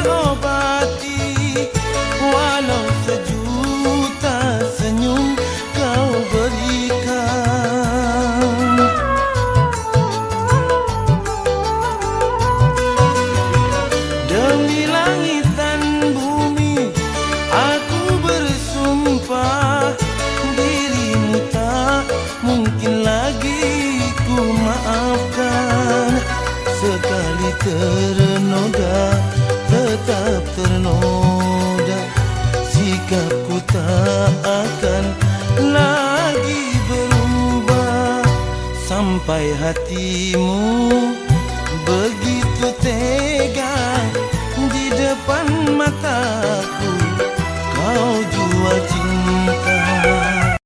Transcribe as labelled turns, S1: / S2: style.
S1: terobati Walau sejuta senyum kau berikan. Demi langit dan bumi Aku bersumpah Dirimu tak mungkin lagi ku maafkan. Sekali terlalu tetap ternoda Sikapku tak akan lagi berubah Sampai hatimu begitu tega di depan mata.